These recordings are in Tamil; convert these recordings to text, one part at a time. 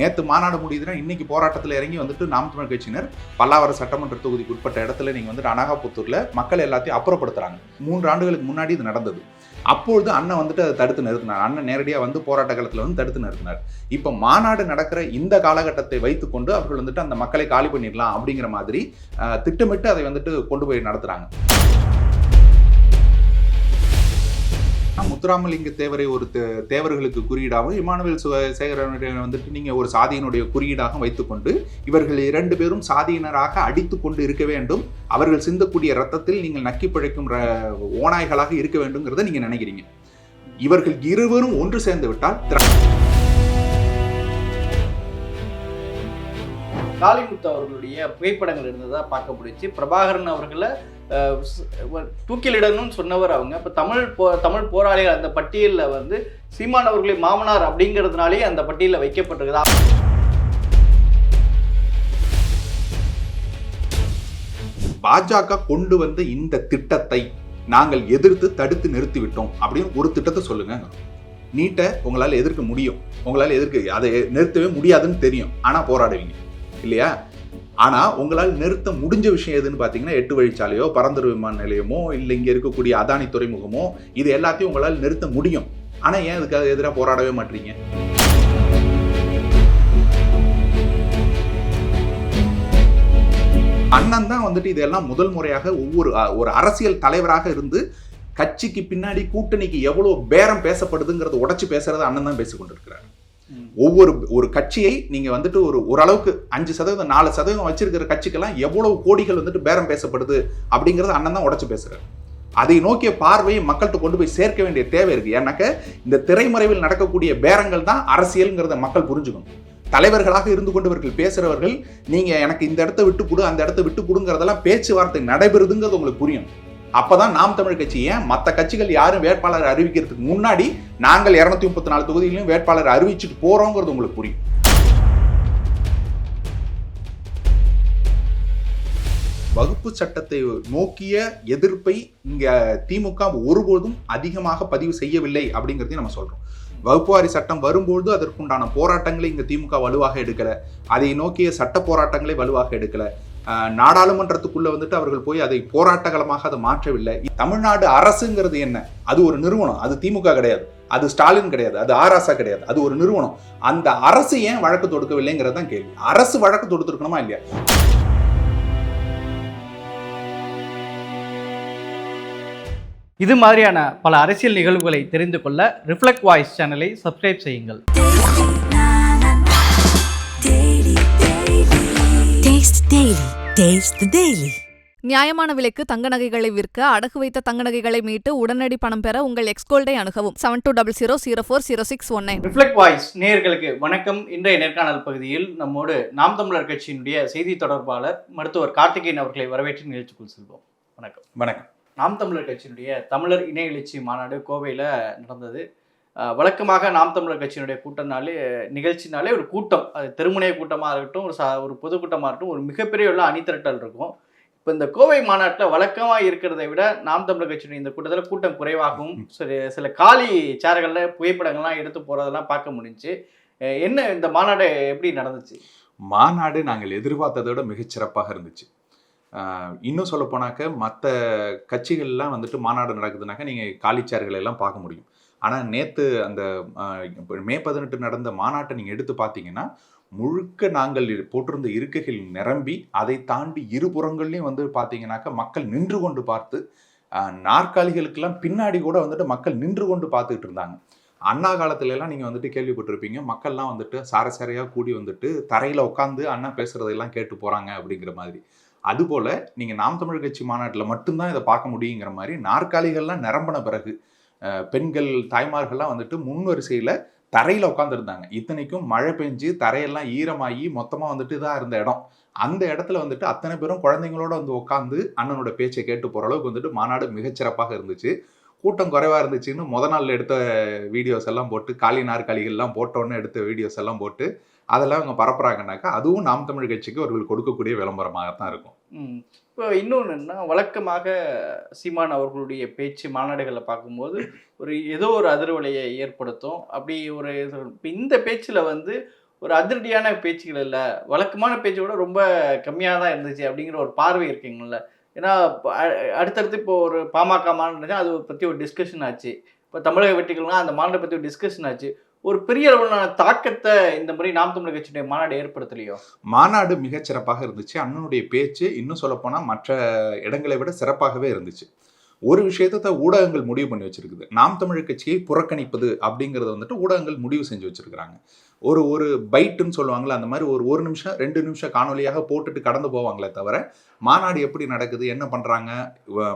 நேற்று மாநாடு முடியுதுன்னா இன்னைக்கு போராட்டத்தில் இறங்கி வந்துட்டு நாம் தமிழ் கட்சியினர் பல்லாவரம் சட்டமன்ற தொகுதிக்கு உட்பட்ட இடத்துல நீங்கள் வந்துட்டு அனகாபுத்தூரில் மக்கள் எல்லாத்தையும் அப்புறப்படுத்துறாங்க. மூன்று ஆண்டுகளுக்கு முன்னாடி இது நடந்தது. அப்பொழுது அண்ணன் வந்துட்டு அதை தடுத்து நிறுத்தினார். அண்ணன் நேரடியாக வந்து போராட்ட காலத்தில் வந்து தடுத்து நிறுத்தினார். இப்போ மாநாடு நடக்கிற இந்த காலகட்டத்தை வைத்துக்கொண்டு அவர்கள் வந்துட்டு அந்த மக்களை காலி பண்ணிடலாம் அப்படிங்கிற மாதிரி திட்டமிட்டு அதை வந்துட்டு கொண்டு போய் நடத்துகிறாங்க முத்துராமலிங்க தேவரை ஒரு தேவர்களுக்கு குறியீடாகவும் இமானுவேல் சேகரனுடைய வந்துட்டு நீங்க ஒரு சாதியினுடைய குறியீடாக வைத்துக்கொண்டு இவர்கள் இரண்டு பேரும் சாதியினராக அடித்து கொண்டு இருக்க வேண்டும். அவர்கள் சிந்தக்கூடிய ரத்தத்தில் நீங்கள் நக்கி பிழைக்கும் ர- ஓநாய்களாக இருக்க வேண்டும்ங்கிறத நீங்க நினைக்கிறீங்க. இவர்கள் இருவரும் ஒன்று சேர்ந்து விட்டால் காளிமுத்து அவர்களுடைய புகைப்படங்கள் இருந்ததா பார்க்க முடிச்சு பிரபாகரன் அவர்களை தூக்கிலிடணும்னு சொன்னவர் அவங்க. இப்போ தமிழ் போ தமிழ் போராளிகள் அந்த பட்டியலில் வந்து சீமான் அவர்களை மாமனார் அப்படிங்கிறதுனாலே அந்த பட்டியலில் வைக்கப்பட்டிருக்குதா. பாஜக கொண்டு வந்த இந்த திட்டத்தை நாங்கள் எதிர்த்து தடுத்து நிறுத்தி விட்டோம் அப்படின்னு ஒரு திட்டத்தை சொல்லுங்க. நீட்டை உங்களால் எதிர்க்க முடியும். உங்களால் எதிர்க்க அதை நிறுத்தவே முடியாதுன்னு தெரியும். ஆனால் போராடுவீங்க. இல்லையா? ஆனால் உங்களால் நிறுத்த முடிஞ்ச விஷயம் எதுன்னு பார்த்தீங்கன்னா எட்டு வழிச்சாலையோ பரந்தூர் விமான நிலையமோ இல்லை இங்கே இருக்கக்கூடிய அதானி துறைமுகமோ இது எல்லாத்தையும் உங்களால் நிறுத்த முடியும். ஆனால் ஏன் இதுக்காக எதிராக போராடவே மாட்டீங்க? அண்ணன் தான் வந்துட்டு இதெல்லாம் முதல் முறையாக ஒவ்வொரு ஒரு அரசியல் தலைவராக இருந்து கட்சிக்கு பின்னாடி கூட்டணிக்கு எவ்வளோ பேரம் பேசப்படுதுங்கிறத உடைச்சு பேசுறது அண்ணன் தான் பேசிக்கொண்டிருக்கிறார். ஒவ்வொரு ஒரு கட்சியை நீங்கள் வந்துட்டு ஒரு ஓரளவுக்கு அஞ்சு சதவீதம் நாலு சதவீதம் வச்சிருக்கிற கட்சிக்கெல்லாம் எவ்வளவு கோடிகள் வந்துட்டு பேரம் பேசப்படுது அப்படிங்கறத அண்ணன் தான் உடச்சு பேசுகிறார் அதை நோக்கிய பார்வையை மக்கள்கிட்ட கொண்டு போய் சேர்க்க வேண்டிய தேவை இருக்குது ஏன்னாக்க இந்த திரைமறைவில் நடக்கக்கூடிய பேரங்கள் தான் அரசியல்ங்கிறத மக்கள் புரிஞ்சுக்கணும். தலைவர்களாக இருந்து கொண்டவர்கள் பேசுகிறவர்கள் நீங்கள் எனக்கு இந்த இடத்த விட்டு கொடு அந்த இடத்த விட்டு கொடுங்கறதெல்லாம் பேச்சுவார்த்தை நடைபெறுதுங்கிறது உங்களுக்கு புரியும். அப்பதான் நாம் தமிழ் கட்சி ஏன் மற்ற கட்சிகள் யாரும் வேட்பாளர் அறிவிக்கிறதுக்கு முன்னாடி நாங்கள் இருநூத்தி முப்பத்தி நாலு தொகுதியிலும் வேட்பாளர் அறிவிச்சுட்டு போறோங்கிறது உங்களுக்கு புரியும். வகுப்பு சட்டத்தை நோக்கிய எதிர்ப்பை இங்க திமுக ஒருபோதும் அதிகமாக பதிவு செய்யவில்லை அப்படிங்கிறதையும் நம்ம சொல்றோம். வகுப்புவாரி சட்டம் வரும்போது அதற்குண்டான போராட்டங்களை இங்க திமுக வலுவாக எடுக்கல. அதை நோக்கிய சட்ட போராட்டங்களை வலுவாக எடுக்கல. நாடாளுமன்றத்துக்குள்ள வந்துட்டு அவர்கள் போய் அதை போராட்டகளமாக அதை மாற்றவில்லை. தமிழ்நாடு அரசுங்கிறது என்ன? அது ஒரு நிறுவனம். அது திமுக கிடையாது. அது ஸ்டாலின் கிடையாது. அது ஆராசா கிடையாது. அது ஒரு நிறுவனம். அந்த அரசு ஏன் வழக்கு தொடுக்கவில்லைங்கிறது தான் கேள்வி. அரசு வழக்கு தொடுத்துருக்கணுமா இல்லையா? இது மாதிரியான பல அரசியல் நிகழ்வுகளை தெரிந்து கொள்ள ரிஃப்ளெக்ட் வாய்ஸ் சேனலை சப்ஸ்கிரைப் செய்யுங்கள். Taste Daily. Taste the Daily. நியாயமான விலைக்கு தங்க நகைகளை விற்க அடகு வைத்த தங்க நகைகளை மீட்டு உடனடி பணம் பெற உங்கள் எக்ஸ்கோல்டை அணுகவும். Seven two double zero zero four zero six one nine reflect voice நேயர்களுக்கு வணக்கம். இன்றைய நேர்காணல் பகுதியில் நம்மோடு நாம் தமிழர் கட்சியினுடைய செய்தி தொடர்பாளர் மருத்துவர் கார்த்திகேயன் அவர்களை வரவேற்று நிகழ்ச்சிக்குள் செல்வோம். வணக்கம். வணக்கம். நாம் தமிழர் கட்சியினுடைய தமிழர் இணைய எழுச்சி மாநாடு கோவையில் நடந்தது. வழக்கமாக நாம் தமிழர் கட்சியினுடைய கூட்டம்னாலே நிகழ்ச்சினாலே ஒரு கூட்டம். அது தெருமுனைய கூட்டமாக இருக்கட்டும் ஒரு சா ஒரு பொதுக்கூட்டமாக இருக்கட்டும் ஒரு மிகப்பெரிய உள்ள அணிதிரட்டல் இருக்கும். இப்போ இந்த கோவை மாநாட்டில் வழக்கமாக இருக்கிறதை விட நாம் தமிழர் கட்சியினுடைய இந்த கூட்டத்தில் கூட்டம் குறைவாகவும் சில சில காலி சேர்கள்ல புகைப்படங்கள்லாம் எடுத்து போகிறதெல்லாம் பார்க்க முடிஞ்சுச்சு அஹ் என்ன இந்த மாநாடு எப்படி நடந்துச்சு? மாநாடு நாங்கள் எதிர்பார்த்ததை விட மிகச்சிறப்பாக இருந்துச்சு. இன்னும் சொல்ல போனாக்க மற்ற கட்சிகள்லாம் வந்துட்டு மாநாடு நடக்குதுனாக்க நீங்கள் காலிச்சார்களை எல்லாம் பார்க்க முடியும். ஆனால் நேற்று அந்த மே பதினெட்டு நடந்த மாநாட்டை நீங்கள் எடுத்து பார்த்தீங்கன்னா முழுக்க நாங்கள் போட்டிருந்த இருக்கைகள் நிரம்பி அதை தாண்டி இருபுறங்கள்லையும் வந்து பார்த்தீங்கன்னாக்கா மக்கள் நின்று கொண்டு பார்த்து நாற்காலிகளுக்கெல்லாம் பின்னாடி கூட வந்துட்டு மக்கள் நின்று கொண்டு பார்த்துக்கிட்டு இருந்தாங்க. அண்ணா காலத்துலலாம் நீங்கள் வந்துட்டு கேள்விப்பட்டிருப்பீங்க மக்கள்லாம் வந்துட்டு சாரசாரையா கூடி வந்துட்டு தரையில் உட்காந்து அண்ணா பேசுகிறதெல்லாம் கேட்டு போகிறாங்க அப்படிங்கிற மாதிரி. அதுபோல் நீங்கள் நாம் தமிழ் கட்சி மாநாட்டில் மட்டும்தான் இதை பார்க்க முடியுங்கிற மாதிரி நாற்காலிகள்லாம் நிரம்பின பிறகு பெண்கள் தாய்மார்கள்லாம் வந்துட்டு முன்வரிசையில் தரையில் உட்காந்துருந்தாங்க இத்தனைக்கும் மழை பெஞ்சு தரையெல்லாம் ஈரமாகி மொத்தமாக வந்துட்டு தான் இருந்த இடம். அந்த இடத்துல வந்துட்டு அத்தனை பேரும் குழந்தைங்களோட வந்து உட்காந்து அண்ணனோட பேச்சை கேட்டு போகிற அளவுக்கு வந்துட்டு மாநாடு மிகச்சிறப்பாக இருந்துச்சு. கூட்டம் குறைவாக இருந்துச்சுன்னு முத நாள் எடுத்த வீடியோஸ் எல்லாம் போட்டு காலி நாற்காலிகள்லாம் போட்டோன்னு எடுத்த வீடியோஸ் எல்லாம் போட்டு அதெல்லாம் அவங்க பரப்புறாங்கனாக்கா அதுவும் நாம் தமிழ் கட்சிக்கு அவர்கள் கொடுக்கக்கூடிய விளம்பரமாக தான் இருக்கும் இப்போ இன்னொன்று என்ன வழக்கமாக சீமான் அவர்களுடைய பேச்சு மாநாடுகளை பார்க்கும்போது ஒரு ஏதோ ஒரு அதிர்வலையை ஏற்படுத்தும். அப்படி ஒரு இந்த பேச்சில் வந்து ஒரு அதிரடியான பேச்சுகள் இல்லை. வழக்கமான பேச்சை விட ரொம்ப கம்மியாக தான் இருந்துச்சு அப்படிங்கிற ஒரு பார்வை இருக்குங்கள ஏன்னா அடுத்தடுத்து இப்போ ஒரு பாமக மாநாடு அது பற்றி ஒரு டிஸ்கஷன் ஆச்சு. இப்போ தமிழக வெற்றிகள்னா அந்த மாநாட்டை பற்றி ஒரு டிஸ்கஷன் ஆச்சு. ஒரு பெரிய அளவிலான தாக்கத்தை இந்த முறை நாம் தமிழர் கட்சியுடைய மாநாடு ஏற்படுத்தலையோ? மாநாடு மிகச் சிறப்பாக இருந்துச்சு. அண்ணனுடைய பேச்சு இன்னும் சொல்லப்போனால் மற்ற இடங்களை விட சிறப்பாகவே இருந்துச்சு. ஒரு விஷயத்தை ஊடகங்கள் முடிவு பண்ணி வச்சிருக்குது. நாம் தமிழர் கட்சியை புறக்கணிப்பது அப்படிங்கிறத வந்துட்டு ஊடகங்கள் முடிவு செஞ்சு வச்சிருக்கிறாங்க. ஒரு ஒரு பைட்டுன்னு சொல்லுவாங்கல்ல அந்த மாதிரி ஒரு ஒரு நிமிஷம் ரெண்டு நிமிஷம் காணொலியாக போட்டுட்டு கடந்து போவாங்களே தவிர மாநாடு எப்படி நடக்குது என்ன பண்ணுறாங்க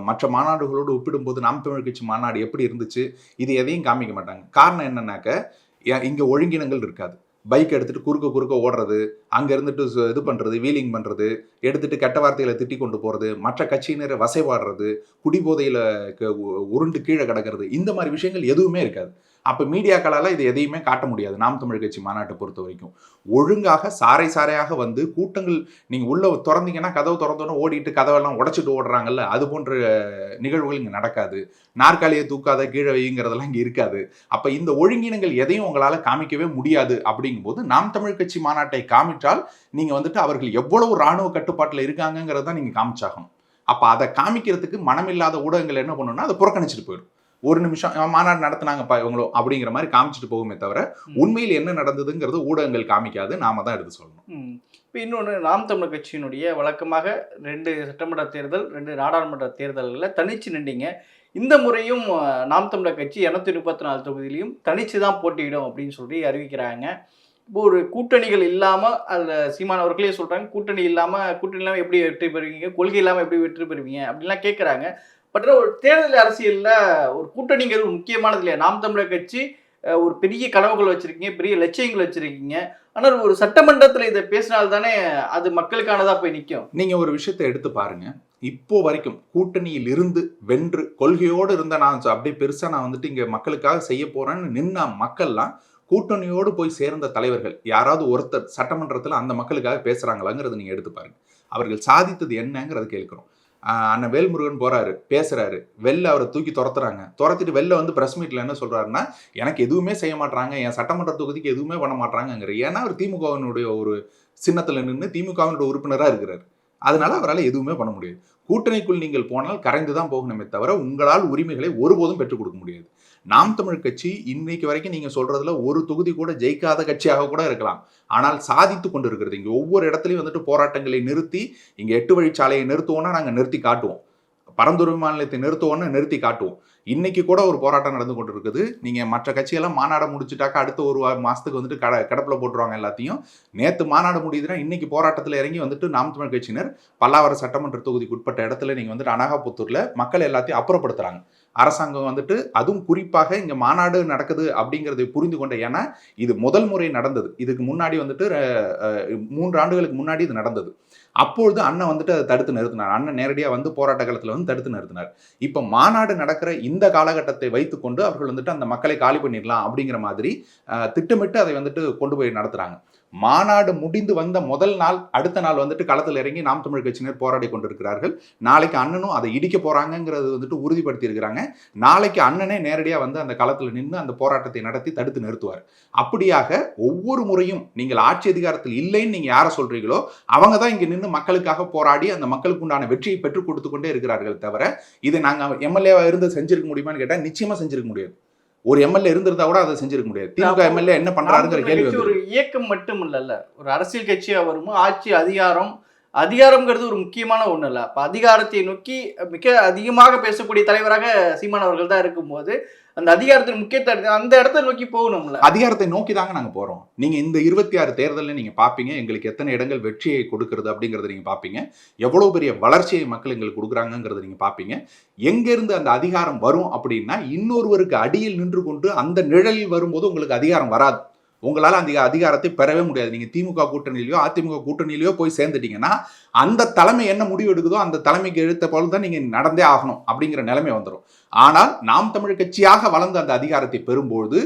மற்ற மாநாடுகளோடு ஒப்பிடும்போது நாம் தமிழர் கட்சி மாநாடு எப்படி இருந்துச்சு இது எதையும் காமிக்க மாட்டாங்க. காரணம் என்னன்னாக்க இங்கே ஒழுங்கினங்கள் இருக்காது. பைக் எடுத்துட்டு குறுக்க குறுக்க ஓடுறது அங்கே இருந்துட்டு இது பண்ணுறது வீலிங் பண்ணுறது எடுத்துட்டு கெட்ட வார்த்தைகளை திட்டி கொண்டு போகிறது மற்ற கட்சியினரை வசைபாடுறது குடிபோதையில் க- உ- உருண்டு கீழே கிடக்கிறது இந்த மாதிரி விஷயங்கள் எதுவுமே இருக்காது. அப்போ மீடியாக்களால் இது எதையுமே காட்ட முடியாது. நாம் தமிழ் கட்சி மாநாட்டை பொறுத்த வரைக்கும். ஒழுங்காக சாறை சாறையாக வந்து கூட்டங்கள் நீங்கள் உள்ளே திறந்தீங்கன்னா கதவு திறந்தோன்னு ஓடிட்டு கதவெல்லாம் உடச்சிட்டு ஓடுறாங்கல்ல அது போன்ற நிகழ்வுகள் இங்கே நடக்காது. நாற்காலியை தூக்காத கீழே வைங்கிறதெல்லாம் இங்கே இருக்காது. அப்போ இந்த ஒழுங்கினங்கள் எதையும் உங்களால் காமிக்கவே முடியாது அப்படிங்கும்போது நாம் தமிழ் கட்சி மாநாட்டை காமிச்சால் நீங்கள் வந்துட்டு அவர்கள் எவ்வளவு ராணுவ கட்டுப்பாட்டில் இருக்காங்கிறத நீங்கள் காமிச்சாகணும். அப்போ அதை காமிக்கிறதுக்கு மனமில்லாத ஊடகங்கள் என்ன பண்ணணும்னா அதை புறக்கணிச்சிட்டு போயிடும். ஒரு நிமிஷம் "ஆ, மாநாடு நடத்துனாங்கப்பா இவங்களோ அப்படிங்கிற மாதிரி காமிச்சிட்டு போகுமே தவிர உண்மையில் என்ன நடந்ததுங்கிறது ஊடகங்கள் காமிக்காது நாம தான் எடுத்து சொல்லணும். இப்போ இன்னொன்று நாம் தமிழர் கட்சியினுடைய வழக்கமாக ரெண்டு சட்டமன்ற தேர்தல் ரெண்டு நாடாளுமன்ற தேர்தல்களில் தனிச்சு நின்றீங்க. இந்த முறையும் நாம் தமிழர் கட்சி இரநூத்தி முப்பத்தி நாலு தொகுதியிலையும் தனிச்சு தான் போட்டியிடும் அப்படின்னு சொல்லி அறிவிக்கிறாங்க. இப்போ ஒரு கூட்டணிகள் இல்லாமல் அதில் சீமான் அவர்களே சொல்கிறாங்க கூட்டணி இல்லாமல் கூட்டணி இல்லாமல் எப்படி வெற்றி பெறுவீங்க கொள்கை இல்லாமல் எப்படி வெற்றி பெறுவீங்க அப்படின்லாம் கேட்குறாங்க பட் ஒரு தேர்தல் அரசியலில் ஒரு கூட்டணிங்கிறது முக்கியமானது இல்லையா? நாம் தமிழர் கட்சி ஒரு பெரிய கனவுகள் வச்சுருக்கீங்க பெரிய லட்சியங்கள் வச்சுருக்கீங்க. ஆனால் ஒரு சட்டமன்றத்தில் இதை பேசினால்தானே அது மக்களுக்கானதாக போய் நிற்கும் நீங்கள் ஒரு விஷயத்தை எடுத்து பாருங்கள் இப்போ வரைக்கும் கூட்டணியில் இருந்து வென்று கொள்கையோடு இருந்த நான் அப்படியே பெருசாக நான் வந்துட்டு இங்கே மக்களுக்காக செய்ய போகிறேன்னு நின்ன மக்கள்லாம் கூட்டணியோடு போய் சேர்ந்த தலைவர்கள் யாராவது ஒருத்தர் சட்டமன்றத்தில் அந்த மக்களுக்காக பேசுறாங்களாங்கிறத நீங்கள் எடுத்து பாருங்கள் அவர்கள் சாதித்தது என்னங்கிறத கேட்குறோம். அண்ணன் வேல்முருகன் போறாரு பேசுறாரு. வெளில அவரை தூக்கி துரத்துறாங்க. துரத்திட்டு வெளில வந்து பிரஸ் மீட்ல என்ன சொல்றாருன்னா எனக்கு எதுவுமே செய்ய மாட்டாங்க என் சட்டமன்ற தொகுதிக்கு எதுவுமே பண்ண மாட்டாங்கிற ஏன்னா அவர் திமுகவினுடைய ஒரு சின்னத்துல நின்று திமுகவினுடைய உறுப்பினராக இருக்கிறார். அதனால அவரால் எதுவுமே பண்ண முடியாது. கூட்டணிக்குள் நீங்கள் போனால் கரைந்து தான் போகணுமே தவிர உங்களால் உரிமைகளை ஒருபோதும் பெற்றுக் கொடுக்க முடியாது. நாம் தமிழ் கட்சி இன்னைக்கு வரைக்கும் நீங்க சொல்றதுல ஒரு தொகுதி கூட ஜெயிக்காத கட்சியாக கூட இருக்கலாம். ஆனால் சாதித்து கொண்டு இருக்கிறது இங்க ஒவ்வொரு இடத்துலையும் வந்துட்டு போராட்டங்களை நிறுத்தி இங்க எட்டு வழிச்சாலையை நிறுத்துவோம்னா நாங்க நிறுத்தி காட்டுவோம். பரந்துரை மாநிலத்தை நிறுத்துவோம்னு நிறுத்தி காட்டுவோம். இன்னைக்கு கூட ஒரு போராட்டம் நடந்து கொண்டு இருக்குது நீங்க மற்ற கட்சியெல்லாம் மாநாடு முடிச்சுட்டாக்கா அடுத்த ஒரு வா- மாசத்துக்கு வந்துட்டு கட கடப்பில் போட்டுருவாங்க எல்லாத்தையும். நேற்று மாநாடு முடியுதுன்னா இன்னைக்கு போராட்டத்தில் இறங்கி வந்துட்டு நாம் தமிழ் கட்சியினர் பல்லாவர சட்டமன்ற தொகுதிக்கு உட்பட்ட இடத்துல நீங்க வந்துட்டு அனகாபுத்தூர்ல மக்கள் எல்லாத்தையும் அப்புறப்படுத்துறாங்க. அரசாங்கம் வந்துட்டு அதுவும் குறிப்பாக இங்க மாநாடு நடக்குது அப்படிங்கிறத புரிந்து கொண்ட ஏன்னா இது முதல் முறை நடந்தது. இதுக்கு முன்னாடி வந்துட்டு மூன்று ஆண்டுகளுக்கு முன்னாடி இது நடந்தது. அப்பொழுது அண்ணன் வந்துட்டு அதை தடுத்து நிறுத்தினார். அண்ணன் நேரடியாக வந்து போராட்ட காலத்தில் வந்து தடுத்து நிறுத்தினார். இப்போ மாநாடு நடக்கிற இந்த காலகட்டத்தை வைத்துக்கொண்டு அவர்கள் வந்துட்டு அந்த மக்களை காலி பண்ணிடலாம் அப்படிங்கிற மாதிரி திட்டமிட்டு அதை வந்துட்டு கொண்டு போய் நடத்துகிறாங்க மாநாடு முடிந்து வந்த முதல் நாள் அடுத்த நாள் வந்துட்டு களத்தில் இறங்கி நாம் தமிழ் கட்சியினர் போராடி கொண்டிருக்கிறார்கள். நாளைக்கு அண்ணனும் அதை இடிக்க போறாங்கிறது வந்துட்டு உறுதிப்படுத்தி இருக்கிறாங்க நாளைக்கு அண்ணனே நேரடியாக வந்து அந்த களத்தில் நின்று அந்த போராட்டத்தை நடத்தி தடுத்து நிறுத்துவார். அப்படியாக ஒவ்வொரு முறையும் நீங்கள் ஆட்சி அதிகாரத்தில் இல்லைன்னு நீங்க யாரை சொல்றீங்களோ அவங்க தான் இங்க நின்று மக்களுக்காக போராடி அந்த மக்களுக்கு உண்டான வெற்றியை பெற்றுக் கொடுத்து கொண்டே இருக்கிறார்கள் தவிர இது நாங்கள் எம்எல்ஏவா இருந்து செஞ்சிருக்க முடியுமான்னு கேட்டால் நிச்சயமா செஞ்சிருக்க முடியாது. ஒரு எம்எல்ஏ இருந்திருந்தா கூட அதை செஞ்சிருக்க முடியாது. திமுக எம்எல்ஏ என்ன பண்றாருங்கிற கேள்வி ஒரு இயக்கம் மட்டும் இல்லைல்ல ஒரு அரசியல் கட்சியா வருமோ ஆட்சி அதிகாரம் அதிகாரம்ங்கிறது ஒரு முக்கியமான ஒண்ணு இல்ல அப்ப அதிகாரத்தை நோக்கி மிக அதிகமாக பேசக்கூடிய தலைவராக சீமான் அவர்கள் தான் இருக்கும்போது அந்த அதிகாரத்தின் முக்கியத்துவம் அந்த இடத்தை நோக்கி போகணும்ல. அதிகாரத்தை நோக்கி தாங்க நாங்க போறோம். நீங்க இந்த இருபத்தி ஆறு தேர்தலில் நீங்க பாப்பீங்க. எங்களுக்கு எத்தனை இடங்கள் வெற்றியை கொடுக்கறது அப்படிங்கறத நீங்க பாப்பீங்க. எவ்வளவு பெரிய வளர்ச்சியை மக்கள் எங்களுக்கு கொடுக்குறாங்கங்கிறத நீங்க பாப்பீங்க. எங்க இருந்து அந்த அதிகாரம் வரும் அப்படின்னா இன்னொருவருக்கு அடியில் நின்று கொண்டு அந்த நிழலில் வரும்போது உங்களுக்கு அதிகாரம் வராது. உங்களால் அந்த அதிகாரத்தை பெறவே முடியாது. நீங்கள் திமுக கூட்டணியிலையோ அதிமுக கூட்டணியிலையோ போய் சேர்ந்துட்டீங்கன்னா அந்த தலைமை என்ன முடிவு எடுக்குதோ அந்த தலைமைக்கு எழுத்த போல தான் நீங்கள் நடந்தே ஆகணும் அப்படிங்கிற நிலைமை வந்துடும் ஆனால் நாம் தமிழ் கட்சியாக வளர்ந்த அந்த அதிகாரத்தை பெறும்பொழுது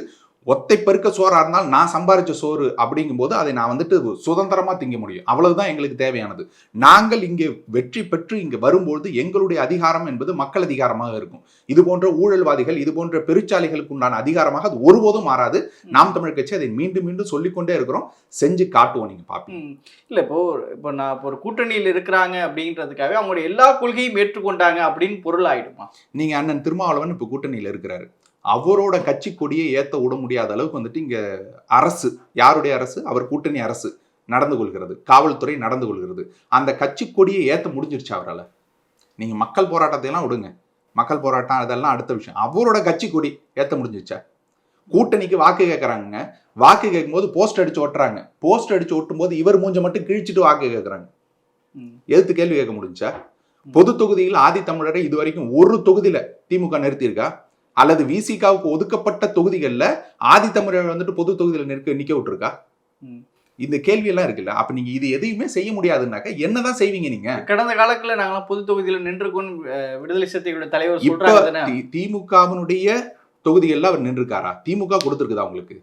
ஒத்தை பெருக்க சோறா இருந்தால் நான் சம்பாரிச்ச சோறு அப்படிங்கும்போது அதை நான் வந்துட்டு சுதந்திரமா திங்க முடியும். அவ்வளவுதான் எங்களுக்கு தேவையானது. நாங்கள் இங்கே வெற்றி பெற்று இங்கே வரும்பொழுது எங்களுடைய அதிகாரம் என்பது மக்கள் அதிகாரமாக இருக்கும். இது போன்ற ஊழல்வாதிகள் இது போன்ற பெருச்சாலிகளுக்கு உண்டான அதிகாரமாக அது ஒருபோதும் மாறாது. நாம் தமிழ் கட்சி அதை மீண்டும் மீண்டும் சொல்லிக்கொண்டே இருக்கிறோம். செஞ்சு காட்டுவோம் நீங்க பாப்பீங்க ம். இல்ல இப்போ இப்போ நான் இப்போ ஒரு கூட்டணியில் இருக்கிறாங்க அப்படின்றதுக்காக அவங்களுடைய எல்லா கொள்கையும் ஏற்றுக்கொண்டாங்க அப்படின்னு பொருள் ஆயிடுமா நீங்க அண்ணன் திருமாவளவன் இப்ப கூட்டணியில இருக்கிறாரு. அவரோட கட்சி கொடியை ஏத்த விட முடியாத அளவுக்கு வந்துட்டு இங்க அரசு யாருடைய அரசு? அவர் கூட்டணி அரசு நடந்து கொள்கிறது. காவல்துறை நடந்து கொள்கிறது. அந்த கட்சி கொடியை ஏத்த முடிஞ்சிருச்சு அவரால்? நீங்க மக்கள் போராட்டத்தை எல்லாம் விடுங்க. மக்கள் போராட்டம் அதெல்லாம் அடுத்த விஷயம். அவரோட கட்சி கொடி ஏத்த முடிஞ்சிருச்சா? கூட்டணிக்கு வாக்கு கேட்கறாங்க வாக்கு கேட்கும்போது போஸ்ட் அடிச்சு ஓட்டுறாங்க. போஸ்ட் அடிச்சு ஒட்டும் போது இவர் மூஞ்ச மட்டும் கிழிச்சிட்டு வாக்கு கேட்கறாங்க ம். எதிர்த்து கேள்வி கேட்க முடிஞ்சா? பொது தொகுதியில் ஆதி தமிழரை இது வரைக்கும் ஒரு தொகுதியில திமுக நிறுத்தியிருக்கா? அல்லது விசிகாவுக்கு ஒதுக்கப்பட்ட தொகுதிகளில் ஆதி தமிழர் வந்துட்டு பொது தொகுதியில் நிற்க நிக்க விட்டுருக்கா. இந்த கேள்வி எல்லாம் இருக்குல்ல. அப்ப நீங்க இது எதையுமே செய்ய முடியாதுன்னாக்க என்னதான் செய்வீங்க நீங்க? கடந்த காலத்துல நாங்களாம் பொது தொகுதியில நின்றுக்கொண்டு அஹ், விடுதலை சிறுத்தைகளுடைய தலைவர் சொல்றாங்க திமுகவினுடைய தொகுதிகளில் அவர் நின்றுருக்காரா? திமுக கொடுத்துருக்குதா உங்களுக்கு?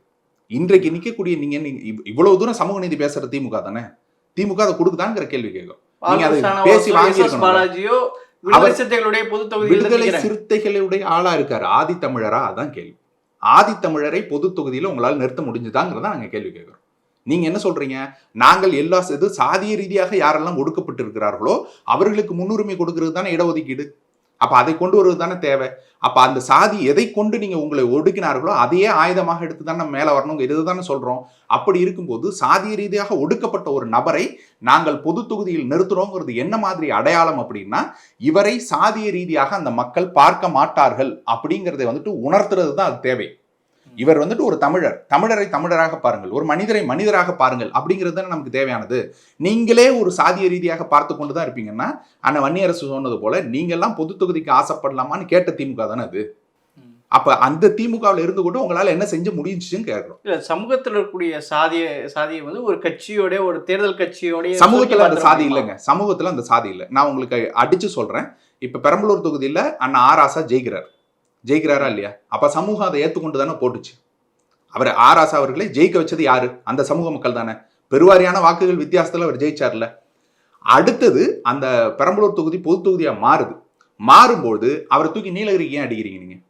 இன்றைக்கு நிக்கக்கூடிய நீங்க நீங்க இவ்- இவ்வளவு தூரம் சமூக நீதி பேசுற திமுக தானே? திமுக அதை கொடுக்குதாங்கிற கேள்வி கேட்கும். நீங்க அதை பேசி வாங்கி. பாலாஜியோ விடுதலை சிறுத்தைகளுடைய பொது தொகுதியில் விடுதலை. சிறுத்தைகளுடைய ஆளா இருக்காரு. ஆதி தமிழரா? அதான் கேள்வி. ஆதி தமிழரை பொது தொகுதியில உங்களால் நிறுத்த முடிஞ்சுதாங்கிறத நாங்க கேள்வி கேட்கிறோம் நீங்க என்ன சொல்றீங்க? நாங்கள் எல்லா இது சாதிய ரீதியாக யாரெல்லாம் ஒடுக்கப்பட்டு இருக்கிறார்களோ அவர்களுக்கு முன்னுரிமை கொடுக்கிறது தானே இடஒதுக்கீடு? அப்போ அதை கொண்டு வருவது தானே தேவை. அப்போ அந்த சாதி எதை கொண்டு நீங்கள் உங்களை ஒடுக்கினார்களோ அதையே ஆயுதமாக எடுத்து தானே மேல வரணும் இதுதானே சொல்கிறோம் அப்படி இருக்கும்போது சாதிய ரீதியாக ஒடுக்கப்பட்ட ஒரு நபரை நாங்கள் பொது தொகுதியில் நிறுத்துகிறோங்கிறது என்ன மாதிரி அடையாளம் அப்படின்னா இவரை சாதிய ரீதியாக அந்த மக்கள் பார்க்க மாட்டார்கள் அப்படிங்கிறத வந்துட்டு உணர்த்துறது தான் அது தேவை. இவர் வந்துட்டு ஒரு தமிழர். தமிழரை தமிழராக பாருங்கள். ஒரு மனிதரை மனிதராக பாருங்கள். அப்படிங்கிறது தானே நமக்கு தேவையானது. நீங்களே ஒரு சாதிய ரீதியாக பார்த்து கொண்டு தான் இருப்பீங்கன்னா அண்ணன் வன்னியரசு சொன்னது போல நீங்கெல்லாம் பொது தொகுதிக்கு ஆசைப்படலாமான்னு கேட்ட திமுக தானே அது. அப்ப அந்த திமுகவில் இருந்து கூட உங்களால என்ன செஞ்சு முடிஞ்சுச்சுன்னு கேட்கிறோம் இல்ல சமூகத்தில் இருக்கக்கூடிய சாதிய சாதியை வந்து ஒரு கட்சியோட ஒரு தேர்தல் கட்சியோட சமூகத்துல அந்த சாதி இல்லைங்க. சமூகத்துல அந்த சாதி இல்லை. நான் உங்களுக்கு அடிச்சு சொல்றேன். இப்ப பெரம்பலூர் தொகுதியில அண்ணா ஆராசா ஜெயிக்கிறார். ஜெயிக்கிறாரா இல்லையா? அப்போ சமூகம் அதை ஏற்றுக்கொண்டு தானே போட்டுச்சு. அவர் ஆராசா அவர்களை ஜெயிக்க வச்சது யாரு? அந்த சமூக மக்கள் தானே. பெருவாரியான வாக்குகள் வித்தியாசத்தில் அவர் ஜெயிச்சார்ல. அடுத்தது அந்த பெரம்பலூர் தொகுதி பொது தொகுதியாக மாறுது. மாறும்போது அவரை தூக்கி நீலகிரிக்கு ஏன் அடிக்கிறீங்க நீங்கள்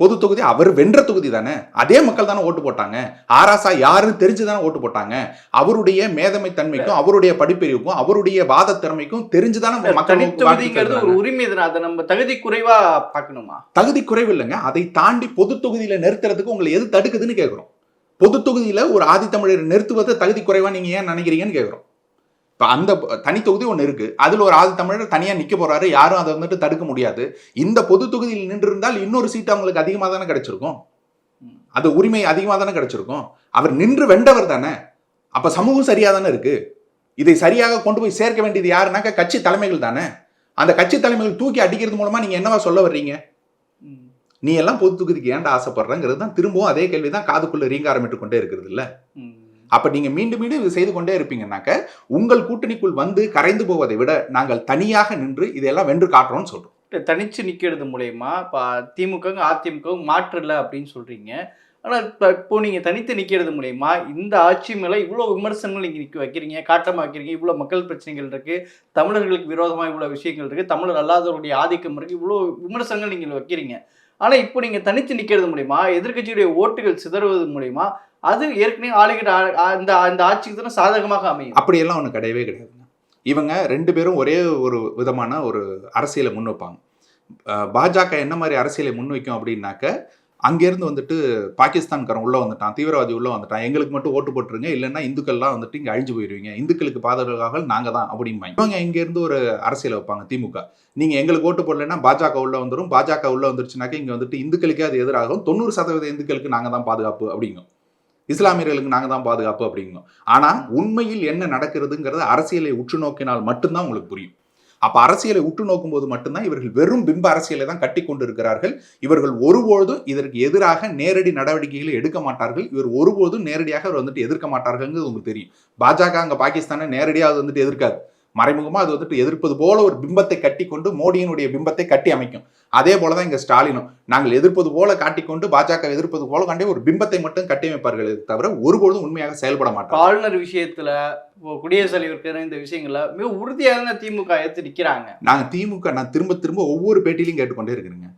பொது தொகுதி அவர் வென்ற தொகுதி தானே? அதே மக்கள் தானே ஓட்டு போட்டாங்க. ஆராசா யாருன்னு தெரிஞ்சு தானே ஓட்டு போட்டாங்க. அவருடைய மேதமை தன்மைக்கும் அவருடைய படிப்பறிவுக்கும் அவருடைய வாத திறமைக்கும் தெரிஞ்சுதானே மக்கள் வாக்கு தனித்தொகுதிங்கிறது ஒரு. உரிமை தானே. அதை நம்ம தகுதி குறைவா பார்க்கணுமா? தகுதி குறைவு இல்லைங்க. அதை தாண்டி பொது தொகுதியில நிறுத்துறதுக்கு உங்களை எது தடுக்குதுன்னு கேட்குறோம் பொது தொகுதியில ஒரு ஆதித்தமிழரை நிறுத்துவதை தகுதி குறைவா நீங்க ஏன் நினைக்கிறீங்கன்னு கேட்குறோம் இப்போ அந்த தனி தொகுதி ஒன்று இருக்குது அதில் ஒரு ஆள் தமிழர் தனியாக நிற்க போகிறாரு யாரும் அதை வந்துட்டு தடுக்க முடியாது. இந்த பொது தொகுதியில் நின்று இருந்தால் இன்னொரு சீட் அவங்களுக்கு அதிகமாக தானே கிடைச்சிருக்கும். அது உரிமை அதிகமாக தானே கிடைச்சிருக்கும். அவர் நின்று வெண்டவர் தானே. அப்போ சமூகம் சரியாக தானே இருக்குது இதை சரியாக கொண்டு போய் சேர்க்க வேண்டியது யாருனாக்கா கட்சி தலைமைகள் தானே. அந்த கட்சி தலைமைகள் தூக்கி அடிக்கிறது மூலமாக நீங்கள் என்னவா சொல்ல வர்றீங்க? நீ எல்லாம் பொது தொகுதிக்கு ஏன்டா ஆசைப்படுறங்கிறது தான் திரும்பவும் அதே கேள்வி தான் காதுக்குள்ளே ரீங்காரமிட்டு கொண்டே இருக்கிறது இல்லை? அப்போ நீங்கள் மீண்டும் மீண்டும் இது செய்து கொண்டே இருப்பீங்கன்னாக்க உங்கள் கூட்டணிக்குள் வந்து கரைந்து போவதை விட நாங்கள் தனியாக நின்று இதையெல்லாம் வென்று காட்டுறோம்னு சொல்கிறோம் இல்ல, தனிச்சு நிற்கிறது மூலயமா இப்போ திமுக அதிமுக மாற்றல அப்படின்னு சொல்கிறீங்க ஆனால் இப்போ இப்போ நீங்கள் தனித்து நிற்கிறது மூலயமா இந்த ஆட்சி மேலே இவ்வளோ விமர்சனங்கள் நீங்கள் நிற்க வைக்கிறீங்க காட்டமாக வைக்கிறீங்க இவ்வளோ மக்கள் பிரச்சனைகள் இருக்குது தமிழர்களுக்கு விரோதமாக இவ்வளோ விஷயங்கள் இருக்குது தமிழர் அல்லாதவருடைய ஆதிக்கம் இருக்குது இவ்வளோ விமர்சனங்கள் நீங்கள் வைக்கிறீங்க. ஆனால் இப்போ நீங்கள் தனித்து நிற்கிறது மூலிமா எதிர்கட்சியுடைய ஓட்டுகள் சிதறுவது மூலிமா அது ஏற்கனவே ஆளுகிற அந்த அந்த ஆட்சிக்கு தானே சாதகமாக அமையும். அப்படியெல்லாம் ஒன்று கிடையவே கிடையாதுங்க இவங்க ரெண்டு பேரும் ஒரே ஒரு விதமான ஒரு அரசியலை முன் வைப்பாங்க பாஜக என்ன மாதிரி அரசியலை முன்வைக்கும் அப்படின்னாக்க அங்கேருந்து வந்துட்டு பாகிஸ்தான்காரன் உள்ள வந்துட்டான் தீவிரவாதி உள்ள வந்துட்டான். எங்களுக்கு மட்டும் ஓட்டு போட்டுருங்க இல்லைன்னா இந்துக்கள்லாம் வந்துட்டு இங்கே அழிஞ்சு போயிருவீங்க. இந்துக்களுக்கு பாதுகாவல் நாங்க தான் அப்படிம்பாங்க. இவங்க இங்கேருந்து ஒரு அரசியலை வைப்பாங்க திமுக. நீங்க எங்களுக்கு ஓட்டு போடலைன்னா பாஜக உள்ள வந்துடும் பாஜக உள்ள வந்துருச்சுனாக்கா இங்க வந்துட்டு இந்துக்களுக்கே அது எதிராகும். தொண்ணூறு சதவீத இந்துக்களுக்கு நாங்க தான் பாதுகாப்பு அப்படிங்கும். இஸ்லாமியர்களுக்கு நாங்க தான் பாதுகாப்பு அப்படிங்கும். ஆனா உண்மையில் என்ன நடக்கிறதுங்கிறத அரசியலை உற்று நோக்கினால் மட்டும்தான் உங்களுக்கு புரியும். அப்ப அரசியலை உற்று நோக்கும்போது மட்டும்தான் இவர்கள் வெறும் பிம்ப அரசியலை தான் கட்டி கொண்டிருக்கிறார்கள் இவர்கள் ஒருபோதும் இதற்கு எதிராக நேரடி நடவடிக்கைகளை எடுக்க மாட்டார்கள். இவர் ஒருபோதும் நேரடியாக அவர் வந்துட்டு எதிர்க்க மாட்டார்கள்ங்கிறது உங்களுக்கு தெரியும். பாஜக அங்க பாகிஸ்தானை நேரடியாக வந்துட்டு எதிர்க்காது. மறைமுகமா அது வந்துட்டு எதிர்ப்பது போல ஒரு பிம்பத்தை கட்டி கொண்டு மோடியினுடைய பிம்பத்தை கட்டி அமைக்கும். அதே போலதான் இங்க ஸ்டாலினும். நாங்கள் எதிர்ப்பது போல காட்டிக்கொண்டு பாஜக எதிர்ப்பது போல கண்டே ஒரு பிம்பத்தை மட்டும் கட்டி அமைப்பார்களே தவிர ஒருபொழுதும் உண்மையாக செயல்பட மாட்டாங்க ஆளுநர் விஷயத்துல குடியரசுத் தலைவருக்கு இந்த விஷயங்கள்ல மிக உறுதியாக திமுக எடுத்து நிக்கிறாங்க. நாங்க திமுக நான் திரும்ப திரும்ப ஒவ்வொரு பேட்டியிலையும் கேட்டுக்கொண்டே இருக்கிறேங்க.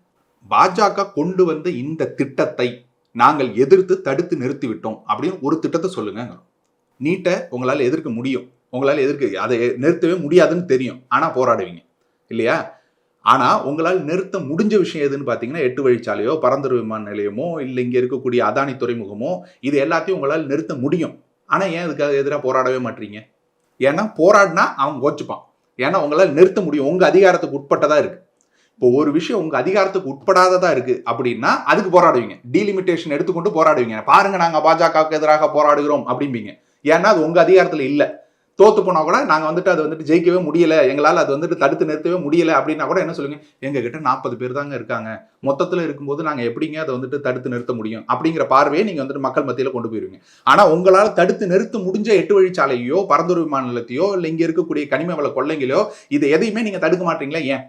பாஜக கொண்டு வந்த இந்த திட்டத்தை நாங்கள் எதிர்த்து தடுத்து நிறுத்தி விட்டோம் அப்படின்னு ஒரு திட்டத்தை சொல்லுங்க நீட்டை உங்களால் எதிர்க்க முடியும். உங்களால் எதிர்க்க அதை நிறுத்தவே முடியாதுன்னு தெரியும். ஆனால் போராடுவீங்க. இல்லையா? ஆனால் உங்களால் நிறுத்த முடிஞ்ச விஷயம் எதுன்னு பார்த்தீங்கன்னா எட்டு வழிச்சாலையோ பரந்தூர் விமான நிலையமோ இல்லை இங்கே இருக்கக்கூடிய அதானி துறைமுகமோ இது எல்லாத்தையும் உங்களால் நிறுத்த முடியும். ஆனால் ஏன் இதுக்காக எதிராக போராடவே மாட்டீங்க? ஏன்னா போராடினா அவன் கோச்சுப்பான். ஏன்னா உங்களால் நிறுத்த முடியும். உங்கள் அதிகாரத்துக்கு உட்பட்டதாக இருக்குது இப்போ ஒரு விஷயம் உங்கள் அதிகாரத்துக்கு உட்படாததாக இருக்குது அப்படின்னா அதுக்கு போராடுவீங்க. டீலிமிட்டேஷன் எடுத்துக்கொண்டு போராடுவீங்க. பாருங்க நாங்கள் பாஜகவுக்கு எதிராக போராடுகிறோம் அப்படிம்பீங்க. ஏன்னா அது உங்கள் அதிகாரத்தில் இல்லை. தோத்து போனால் கூட நாங்கள் வந்துட்டு அது வந்துட்டு ஜெயிக்கவே முடியல. எங்களால் அது வந்துட்டு தடுத்து நிறுத்தவே முடியல அப்படின்னா கூட என்ன சொல்லுங்க எங்ககிட்ட நாற்பது பேர் தாங்க இருக்காங்க. மொத்தத்தில் இருக்கும்போது நாங்கள் எப்படிங்க அதை வந்துட்டு தடுத்து நிறுத்த முடியும்? அப்படிங்கிற பார்வையை நீங்கள் வந்துட்டு மக்கள் மத்தியில் கொண்டு போயிருவீங்க. ஆனால் உங்களால் தடுத்து நிறுத்த முடிஞ்ச எட்டு வழிச்சாலையோ பரந்தூர் விமான நிலையத்தையோ இல்லை இங்கே இருக்கக்கூடிய கனிம வள கொள்ளைங்களோ இது எதையுமே நீங்கள் தடுக்க மாட்டீங்களா? ஏன்?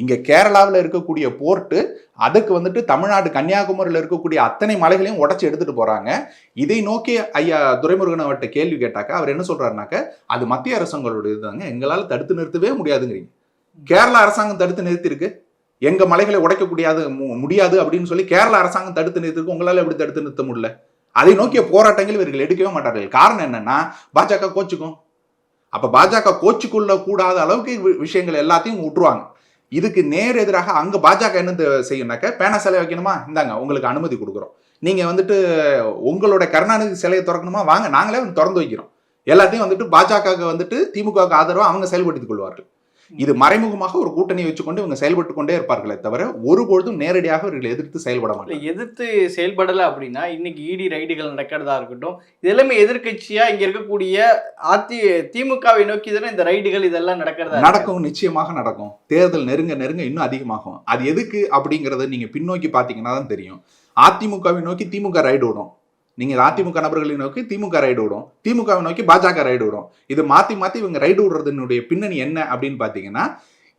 இங்கே கேரளாவில் இருக்கக்கூடிய போர்ட்டு அதுக்கு வந்துட்டு தமிழ்நாடு கன்னியாகுமரியில் இருக்கக்கூடிய அத்தனை மலைகளையும் உடச்சி எடுத்துட்டு போகிறாங்க இதை நோக்கி ஐயா துரைமுருகன் அவர்கிட்ட கேள்வி கேட்டாக்க அவர் என்ன சொல்கிறாருனாக்கா அது மத்திய அரசாங்களுடைய இதுதாங்க. எங்களால் தடுத்து நிறுத்தவே முடியாதுங்கிறீங்க. கேரளா அரசாங்கம் தடுத்து நிறுத்திருக்கு. எங்க மலைகளை உடைக்கக்கூடியது மு- முடியாது அப்படின்னு சொல்லி கேரள அரசாங்கம் தடுத்து நிறுத்திருக்கு. உங்களால் எப்படி தடுத்து நிறுத்த முடியல? அதை நோக்கிய போராட்டங்கள் இவர்கள் எடுக்கவே மாட்டார்கள். காரணம் என்னன்னா பாஜக கோச்சுக்கும். அப்ப பாஜக கோச்சுக்குள்ள கூடாத அளவுக்கு விஷயங்கள் எல்லாத்தையும் விட்டுருவாங்க இதுக்கு நேர் எதிராக அங்க பாஜக என்ன தெ- செய்யும்னாக்க பேனா சிலை வைக்கணுமா? இந்தாங்க உங்களுக்கு அனுமதி கொடுக்குறோம். நீங்க வந்துட்டு உங்களோட கருணாநிதி சிலையை திறக்கணுமா? வாங்க நாங்களே வந்து திறந்து வைக்கிறோம். எல்லாத்தையும் வந்துட்டு பாஜக வந்துட்டு திமுகவுக்கு ஆதரவாக அவங்க செயல்படுத்திக் கொள்வார்கள். இது மறைமுகமாக ஒரு கூட்டணி வச்சுக்கொண்டு இவங்க செயல்பட்டு கொண்டே இருப்பார்களே தவிர ஒருபொழுதும் நேரடியாக இவர்கள் எதிர்த்து செயல்பட மாட்டாங்க. எதிர்த்து செயல்படல அப்படின்னா இன்னைக்கு இடி ரைடுகள் நடக்கிறதா இருக்கட்டும் இது எல்லாமே எதிர்க்கட்சியா இங்க இருக்கக்கூடிய அதி திமுகவை நோக்கி தானே இந்த ரைடுகள் இதெல்லாம் நடக்கிறதா. நடக்கும் நிச்சயமாக நடக்கும். தேர்தல் நெருங்க நெருங்க இன்னும் அதிகமாகும். அது எதுக்கு அப்படிங்கறத நீங்க பின்னோக்கி பாத்தீங்கன்னா தான் தெரியும். அதிமுகவை நோக்கி திமுக ரைடு விடும் நீங்கள் அதிமுக நபர்களை நோக்கி திமுக ரைடு விடும் திமுகவை நோக்கி பாஜக ரைடு விடும் இது மாற்றி மாற்றி இவங்க ரைடு விடுறதுனுடைய பின்னணி என்ன அப்படின்னு பார்த்தீங்கன்னா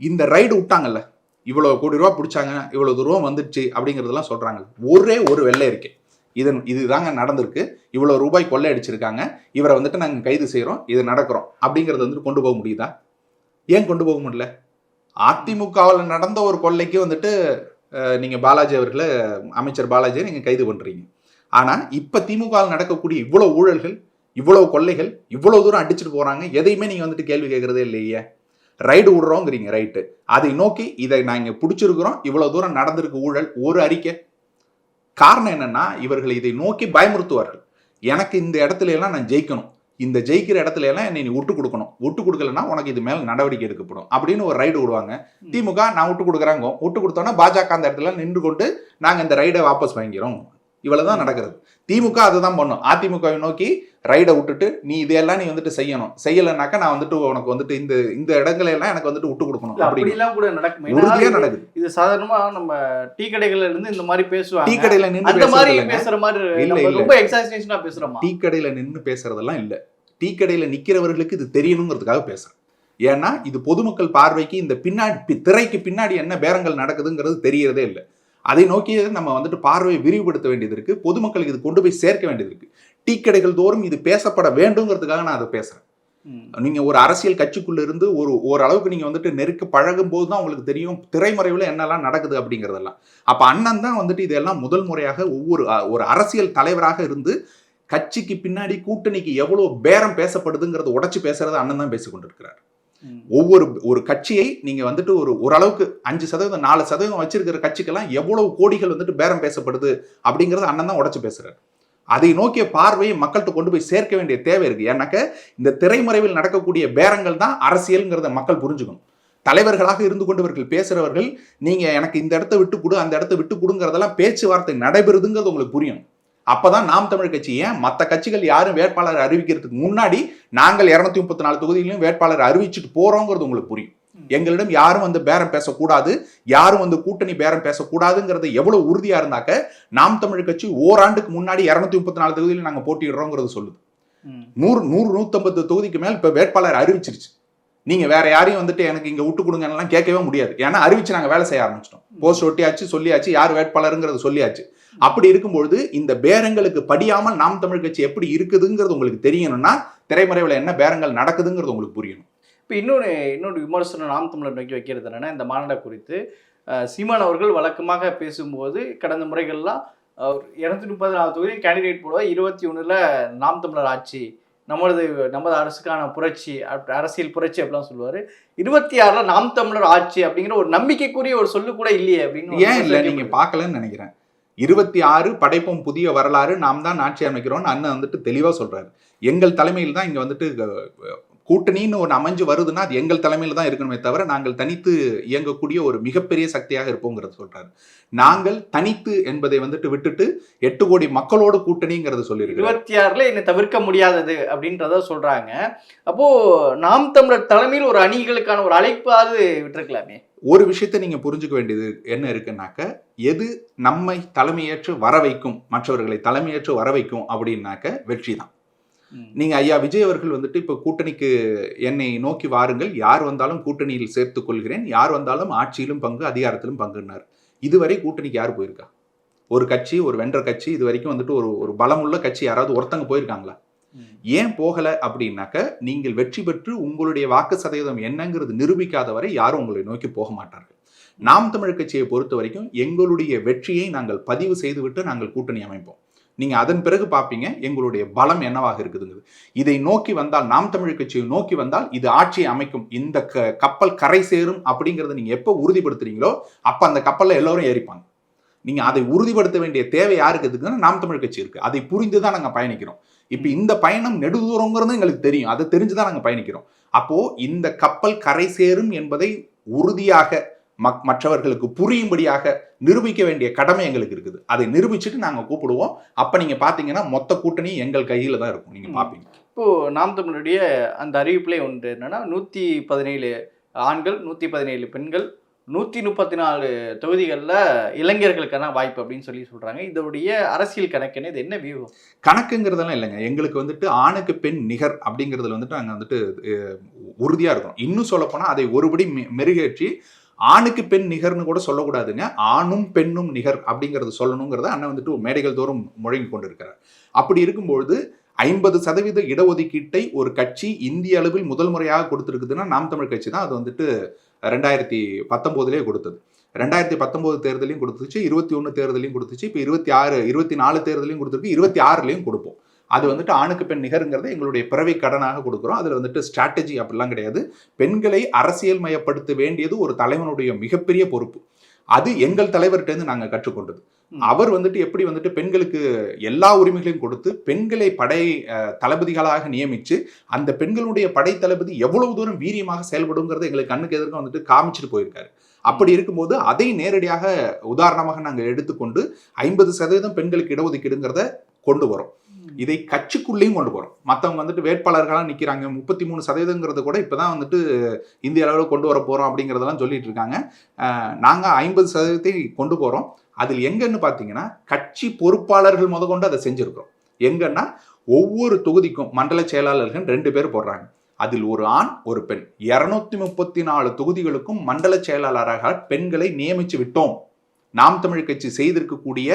இந்த ரைடு விட்டாங்கல்ல இவ்வளோ கோடி ரூபா பிடிச்சாங்க இவ்வளோ தூரம் வந்துடுச்சு அப்படிங்கிறதெல்லாம் சொல்கிறாங்க ஒரே ஒரு வெள்ளை இருக்கே. இதன் இதுதாங்க நடந்திருக்கு. இவ்வளோ ரூபாய் கொள்ளை அடிச்சிருக்காங்க இவரை வந்துட்டு நாங்கள் கைது செய்கிறோம் இது நடக்கிறோம். அப்படிங்கிறத வந்துட்டு கொண்டு போக முடியுதா? ஏன் கொண்டு போக முடியல? அதிமுகவில் நடந்த ஒரு கொள்ளைக்கு வந்துட்டு நீங்கள் பாலாஜி அவர்களை அமைச்சர் பாலாஜியை நீங்கள் கைது பண்ணுறீங்க ஆனா இப்ப திமுகவில் நடக்கக்கூடிய இவ்வளவு ஊழல்கள் இவ்வளவு கொள்ளைகள் இவ்வளவு தூரம் அடிச்சுட்டு போறாங்க எதையுமே நீங்க வந்துட்டு கேள்வி கேட்கறதே இல்லையே. ரைடு விடுறோங்கிறீங்க ரைட்டு அதை நோக்கி இதை நாங்க பிடிச்சிருக்கிறோம். இவ்வளவு தூரம் நடந்திருக்கு ஊழல் ஒரு அறிக்கை. காரணம் என்னன்னா இவர்கள் இதை நோக்கி பயமுறுத்துவார்கள். எனக்கு இந்த இடத்துல எல்லாம் நான் ஜெயிக்கணும். இந்த ஜெயிக்கிற இடத்துல எல்லாம் என்னை நீ விட்டு கொடுக்கணும். விட்டு கொடுக்கலன்னா உனக்கு இது மேல நடவடிக்கை எடுக்கப்படும் அப்படின்னு ஒரு ரைடு விடுவாங்க. திமுக நான் விட்டு கொடுக்குறாங்க விட்டு கொடுத்தோன்னா பாஜக அந்த இடத்துல நின்று கொண்டு நாங்க இந்த ரைடை வாபஸ் வாங்கிறோம் இவ்வளவுதான் நடக்கிறது. திமுக அதுதான் பண்ணும். அதிமுகவை நோக்கி ரைடை விட்டுட்டு நீ இதையெல்லாம் நீ வந்துட்டு செய்யணும். செய்யலைனாக்கா நான் வந்துட்டு உனக்கு வந்துட்டு இந்த இந்த இடங்களை எல்லாம் எனக்கு வந்துட்டு விட்டு கொடுக்கணும். அப்படிலாம் கூட நடக்கும். நடக்குது. இது சாதாரணமா நம்ம டீ கடைகள்ல இருந்து இந்த மாதிரி டீ பேசுவாங்க கடையில நின்று அந்த மாதிரி பேசுற மாதிரி இல்ல. ரொம்ப எக்ஸாசினேஷனா பேசுறோமா? டீ கடையில நின்று பேசுறதெல்லாம் இல்ல. டீ கடையில நிக்கிறவர்களுக்கு இது தெரியணுங்கிறதுக்காக பேசுறேன். ஏன்னா இது பொதுமக்கள் பார்வைக்கு இந்த பின்னாடி திரைக்கு பின்னாடி என்ன பேரங்கள் நடக்குதுங்கிறது தெரியறதே இல்லை. அதை நோக்கி நம்ம வந்துட்டு பார்வையை விரிவுபடுத்த வேண்டியது இருக்கு பொதுமக்களுக்கு இது கொண்டு போய் சேர்க்க வேண்டியது இருக்கு டீ கடைகள் தோறும் இது பேசப்பட வேண்டுங்கிறதுக்காக நான் அதை பேசுறேன் ம். நீங்க ஒரு அரசியல் கட்சிக்குள்ள இருந்து ஒரு ஓரளவுக்கு நீங்க வந்துட்டு நெருக்க பழகும் போது தான் உங்களுக்கு தெரியும் திரைமறைவுல என்னெல்லாம் நடக்குது அப்படிங்கறதெல்லாம் அப்ப அண்ணன் தான் வந்துட்டு இதெல்லாம் முதல் முறையாக ஒவ்வொரு ஒரு அரசியல் தலைவராக இருந்து கட்சிக்கு பின்னாடி கூட்டணிக்கு எவ்வளவு பேரம் பேசப்படுதுங்கிறத உடைச்சு பேசுறத அண்ணன் தான் பேசிக் கொண்டிருக்கிறார் ம். ஒவ்வொரு ஒரு கட்சியை நீங்க வந்துட்டு ஒரு ஓரளவுக்கு அஞ்சு சதவீதம் நாலு சதவீதம் வச்சிருக்கிற கட்சிக்கெல்லாம் எவ்வளவு கோடிகள் வந்துட்டு பேரம் பேசப்படுது அப்படிங்கறத அண்ணன் தான் உடச்சு பேசுறாரு. அதை நோக்கிய பார்வையை மக்கள்கிட்ட கொண்டு போய் சேர்க்க வேண்டிய தேவை இருக்கு. ஏன்னாக்க இந்த திரைமறைவில் நடக்கக்கூடிய பேரங்கள் தான் அரசியல்ங்கிறத மக்கள் புரிஞ்சுக்கணும். தலைவர்களாக இருந்து கொண்டவர்கள் பேசுறவர்கள் நீங்க எனக்கு இந்த இடத்த விட்டு கொடு அந்த இடத்த விட்டு கொடுங்கறதெல்லாம் பேச்சுவார்த்தை நடைபெறுதுங்கிறது உங்களுக்கு புரியும் அப்பதான் நாம் தமிழ் கட்சி ஏன் மற்ற கட்சிகள் யாரும் வேட்பாளர் அறிவிக்கிறதுக்கு முன்னாடி நாங்கள் இருநூத்தி முப்பத்தி நாலு தொகுதியிலும் வேட்பாளர் அறிவிச்சுட்டு போறோங்கிறது உங்களுக்கு புரியும். எங்களிடம் யாரும் வந்து பேரம் பேசக்கூடாது யாரும் வந்து கூட்டணி பேரம் பேசக்கூடாதுங்கிறது எவ்வளவு உறுதியா இருந்தாக்க நாம் தமிழ் கட்சி ஓராண்டுக்கு முன்னாடி இருநூத்தி முப்பத்தி நாலு தொகுதியில் நாங்க போட்டியிடுறோங்கிறது சொல்லுது. நூறு நூறு நூத்தம்பது தொகுதிக்கு மேல் இப்ப வேட்பாளர் அறிவிச்சிருச்சு. நீங்க வேற யாரையும் வந்துட்டு எனக்கு இங்க விட்டு கொடுங்கலாம் கேட்கவே முடியாது. ஏன்னா அறிவிச்சு நாங்க வேலை செய்ய ஆரம்பிச்சிட்டோம். போஸ்ட் ஒட்டியாச்சு சொல்லியாச்சு யார் வேட்பாளருங்கிறது சொல்லியாச்சு. அப்படி இருக்கும்பொழுது இந்த பேரங்களுக்கு படியாமல் நாம் தமிழ் கட்சி எப்படி இருக்குதுங்கிறது உங்களுக்கு தெரியணும்னா திரைமறைவில் என்ன பேரங்கள் நடக்குதுங்கிறது உங்களுக்கு புரியணும். இப்போ இன்னொன்று இன்னொரு விமர்சனம் நாம் தமிழர் நோக்கி வைக்கிறது என்னன்னா இந்த மாநாடு குறித்து சீமான் அவர்கள் வழக்கமாக பேசும்போது கடந்த முறைகள்லாம் இரநூத்தி முப்பது நாலு தொகுதி கேண்டிடேட் போடுவா இருபத்தி ஒன்றில் நாம் தமிழர் ஆட்சி நமது நமது அரசுக்கான புரட்சி அரசியல் புரட்சி அப்படிலாம் சொல்லுவார். இருபத்தி ஆறில் நாம் தமிழர் ஆட்சி அப்படிங்கிற ஒரு நம்பிக்கைக்குரிய ஒரு சொல்லு கூட இல்லையே அப்படின்னு ஏன் இல்லை? விமர்சனம் நீங்க பார்க்கலன்னு நினைக்கிறேன். இருபத்தி ஆறு படைப்போம் புதிய வரலாறு நாம் தான் ஆட்சி அமைக்கிறோம்னு அண்ணன் வந்துட்டு தெளிவாக சொல்கிறாரு எங்கள் தலைமையில் தான் இங்கே வந்துட்டு கூட்டணின்னு ஒன்று அமைஞ்சு வருதுன்னா அது எங்கள் தலைமையில் தான் இருக்கணுமே தவிர நாங்கள் தனித்து இயங்கக்கூடிய ஒரு மிகப்பெரிய சக்தியாக இருப்போங்கிறத சொல்றாரு. நாங்கள் தனித்து என்பதை வந்துட்டு விட்டுட்டு எட்டு கோடி மக்களோடு கூட்டணிங்கிறத சொல்லியிருக்கு இருபத்தி ஆறில் என்னை தவிர்க்க முடியாதது அப்படின்றத சொல்றாங்க. அப்போ நாம் தமிழர் தலைமையில் ஒரு அணிகளுக்கான ஒரு அழைப்பாவது விட்டுருக்கலாமே. ஒரு விஷயத்தை நீங்க புரிஞ்சுக்க வேண்டியது என்ன இருக்குன்னாக்க எது நம்மை தலைமையேற்று வர வைக்கும் மற்றவர்களை தலைமையேற்று வர வைக்கும் அப்படின்னாக்க வெற்றி தான். ம். நீங்க ஐயா விஜய் அவர்கள் வந்துட்டு இப்ப கூட்டணிக்கு என்னை நோக்கி வாருங்கள். யார் வந்தாலும் கூட்டணியில் சேர்த்துக் கொள்கிறேன். யார் வந்தாலும் ஆட்சியிலும் பங்கு அதிகாரத்திலும் பங்குன்னார். இதுவரை கூட்டணிக்கு யார் போயிருக்கா? ஒரு கட்சி ஒரு வென்ற கட்சி இது வரைக்கும் வந்துட்டு ஒரு ஒரு பலமுள்ள கட்சி யாராவது ஒருத்தங்க போயிருக்காங்களா. ஏன் போகலை அப்படின்னாக்க நீங்கள் வெற்றி பெற்று உங்களுடைய வாக்கு சதவீதம் என்னங்கிறது நிரூபிக்காத வரை யாரும் உங்களை நோக்கி போக மாட்டார்கள். நாம் தமிழ் கட்சியை பொறுத்த வரைக்கும் எங்களுடைய வெற்றியை நாங்கள் பதிவு செய்துவிட்டு நாங்கள் கூட்டணி அமைப்போம். நீங்க அதன் பிறகு பார்ப்பீங்க எங்களுடைய பலம் என்னவாக இருக்குதுங்கிறது. இதை நோக்கி வந்தால் நாம் தமிழ் கட்சியை நோக்கி வந்தால் இது ஆட்சியை அமைக்கும். இந்த க- கப்பல் கரை சேரும் அப்படிங்கிறத நீங்க எப்போ உறுதிப்படுத்துறீங்களோ அப்ப அந்த கப்பலில் எல்லோரும் ஏறிப்பாங்க. நீங்க அதை உறுதிப்படுத்த வேண்டிய தேவை யாருக்கு இருக்குதுன்னா நாம் தமிழ் கட்சி இருக்கு. அதை புரிந்து தான் நாங்க பயணிக்கிறோம். இப்ப இந்த பயணம் நெடுதூரங்கிறது எங்களுக்கு தெரியும். அதை தெரிஞ்சுதான் நாங்க பயணிக்கிறோம். அப்போ இந்த கப்பல் கரை சேரும் என்பதை உறுதியாக மக்- மற்றவர்களுக்கு புரியும்படியாக நிரூபிக்க வேண்டிய கடமை எங்களுக்கு இருக்குது. அதை நிரூபிச்சுட்டு நாங்க கூப்பிடுவோம். அப்ப நீங்க பாத்தீங்கன்னா மொத்த கூட்டணி எங்கள் கையில தான் இருக்கும். நீங்க ம். பாப்பீங்க. இப்போ நாம் தமிழருடைய அந்த அறிவிப்பிலே ஒன்று என்னன்னா நூற்றி பதினேழு ஆண்கள் நூற்றி பதினேழு பெண்கள் நூற்றி முப்பத்தி நாலு தொகுதிகளில் இளைஞர்களுக்கான வாய்ப்பு அப்படின்னு சொல்லி சொல்கிறாங்க இதோடைய அரசியல் கணக்குன்னு இது என்ன வியூகம் கணக்குங்கிறதெல்லாம் இல்லைங்க. எங்களுக்கு வந்துட்டு ஆணுக்கு பெண் நிகர் அப்படிங்கிறதுல வந்துட்டு நாங்கள் வந்துட்டு உறுதியாக இருக்கோம் இன்னும் சொல்லப்போனால் அதை ஒருபடி மெ- மெருகேற்றி ஆணுக்கு பெண் நிகர்னு கூட சொல்லக்கூடாதுங்க. ஆணும் பெண்ணும் நிகர் அப்படிங்கிறது சொல்லணுங்கிறத அண்ணன் வந்துட்டு மேடைகள் தோறும் முழங்கி கொண்டிருக்கிறார். அப்படி இருக்கும்பொழுது ஐம்பது சதவீத இடஒதுக்கீட்டை ஒரு கட்சி இந்திய அளவில் முதல் முறையாக கொடுத்துருக்குதுன்னா நாம் தமிழ் கட்சி தான் அது வந்துட்டு ரெண்டாயிரத்தி பத்தொம்போதுலேயே கொடுத்தது. ரெண்டாயிரத்தி பத்தொம்போது தேர்தலையும் கொடுத்துச்சு இருபத்தி ஒன்று தேர்தலையும் கொடுத்துச்சு இப்போ இருபத்தி ஆறு இருபத்தி நாலு தேர்தலையும் கொடுத்துருக்கு இருபத்தி ஆறுலையும் கொடுப்போம். அது வந்துட்டு ஆணுக்கு பெண் நிகருங்கிறத எங்களுடைய பிறவி கடனாக கொடுக்குறோம். அதில் வந்துட்டு ஸ்ட்ராட்டஜி அப்படிலாம் கிடையாது. பெண்களை அரசியல் மயப்படுத்த வேண்டியது ஒரு தலைவனுடைய மிகப்பெரிய பொறுப்பு. அது எங்கள் தலைவர்கிட்டேருந்து நாங்கள் கற்றுக்கொண்டது. அவர் வந்துட்டு எப்படி வந்துட்டு பெண்களுக்கு எல்லா உரிமைகளையும் கொடுத்து பெண்களை படை தளபதிகளாக நியமிச்சு அந்த பெண்களுடைய படை தளபதி எவ்வளவு தூரம் வீரியமாக செயல்படுங்கிறத எங்களுக்கு கண்ணுக்கு எதிர்க்க வந்துட்டு காமிச்சிட்டு போயிருக்காரு. அப்படி இருக்கும்போது அதை நேரடியாக உதாரணமாக நாங்கள் எடுத்துக்கொண்டு ஐம்பது சதவீதம் பெண்களுக்கு இடஒதுக்கீடுங்கிறத கொண்டு வரோம். இதை கட்சிக்குள்ளேயும் கொண்டு போறோம் மற்றவங்க வந்துட்டு வேட்பாளர்களாக நிற்கிறாங்க முப்பத்தி மூணு சதவீதங்கிறது கூட இப்பதான் வந்துட்டு இந்திய அளவில் கொண்டு வர போறோம் அப்படிங்கிறதெல்லாம் சொல்லிட்டு இருக்காங்க. அஹ், நாங்க ஐம்பது சதவீதத்தை கொண்டு போறோம். அதில் எங்கன்னு பார்த்தீங்கன்னா கட்சி பொறுப்பாளர்கள் முதற்கொண்டு அதை செஞ்சுருக்கிறோம். எங்கன்னா ஒவ்வொரு தொகுதிக்கும் மண்டல செயலாளர்கள் ரெண்டு பேர் போடுறாங்க. அதில் ஒரு ஆண் ஒரு பெண். இரநூத்தி முப்பத்தி நாலு தொகுதிகளுக்கும் மண்டல செயலாளராக பெண்களை நியமித்து விட்டோம். நாம் தமிழ் கட்சி செய்திருக்கக்கூடிய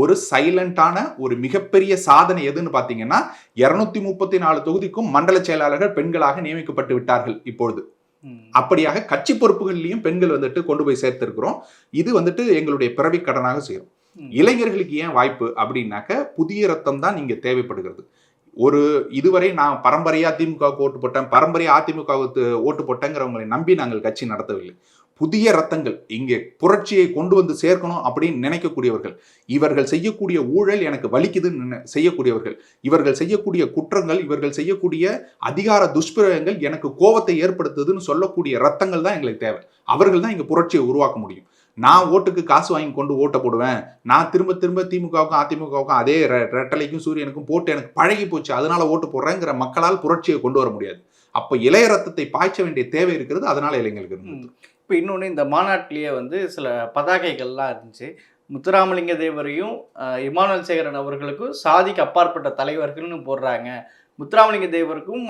ஒரு சைலண்டான ஒரு மிகப்பெரிய சாதனை எதுன்னு பார்த்தீங்கன்னா இரநூத்தி முப்பத்தி நாலு தொகுதிக்கும் மண்டல செயலாளர்கள் பெண்களாக நியமிக்கப்பட்டு விட்டார்கள் இப்பொழுது. அப்படியாக கட்சி பொறுப்புகள்லையும் பெண்கள் வந்துட்டு கொண்டு போய் சேர்த்திருக்கிறோம். இது வந்துட்டு எங்களுடைய பிறவி கடனாக செய்யும். இளைஞர்களுக்கு ஏன் வாய்ப்பு அப்படின்னாக்க புதிய ரத்தம் தான் இங்க தேவைப்படுகிறது. ஒரு இதுவரை நான் பரம்பரையா திமுகவுக்கு ஓட்டு போட்டேன் பரம்பரையா அதிமுகவுக்கு ஓட்டு போட்டேங்கிறவங்களை நம்பி நாங்கள் கட்சி நடத்தவில்லை. புதிய ரத்தங்கள் இங்கே புரட்சியை கொண்டு வந்து சேர்க்கணும் அப்படின்னு நினைக்கக்கூடியவர்கள். இவர்கள் செய்யக்கூடிய ஊழல் எனக்கு வலிக்குதுன்னு செய்யக்கூடியவர்கள். இவர்கள் செய்யக்கூடிய குற்றங்கள் இவர்கள் செய்யக்கூடிய அதிகார துஷ்பிரயோகங்கள் எனக்கு கோபத்தை ஏற்படுத்துதுன்னு சொல்லக்கூடிய ரத்தங்கள் தான் எங்களுக்கு தேவை. அவர்கள் தான் இங்கே புரட்சியை உருவாக்க முடியும். நான் ஓட்டுக்கு காசு வாங்கி கொண்டு ஓட்ட போடுவேன். நான் திரும்ப திரும்ப திமுகவுக்கும் அதிமுகவுக்கும் அதே ரெட்டலைக்கும் சூரியனுக்கும் போட்டு எனக்கு பழகி போச்சு. அதனால ஓட்டு போடுறேங்கிற மக்களால் புரட்சியை கொண்டு வர முடியாது. அப்போ இளைய ரத்தத்தை பாய்ச்ச வேண்டிய தேவை இருக்கிறது. அதனால இளைஞர்களுக்கு இப்போ இன்னொன்று இந்த மாநாட்டிலேயே வந்து சில பதாகைகள்லாம் இருந்துச்சு. முத்துராமலிங்க தேவரையும் இமானுவல் சேகரன் அவர்களுக்கும் சாதிக்கு அப்பாற்பட்ட தலைவர்கள்னு போடுறாங்க. முத்துராமலிங்க தேவருக்கும்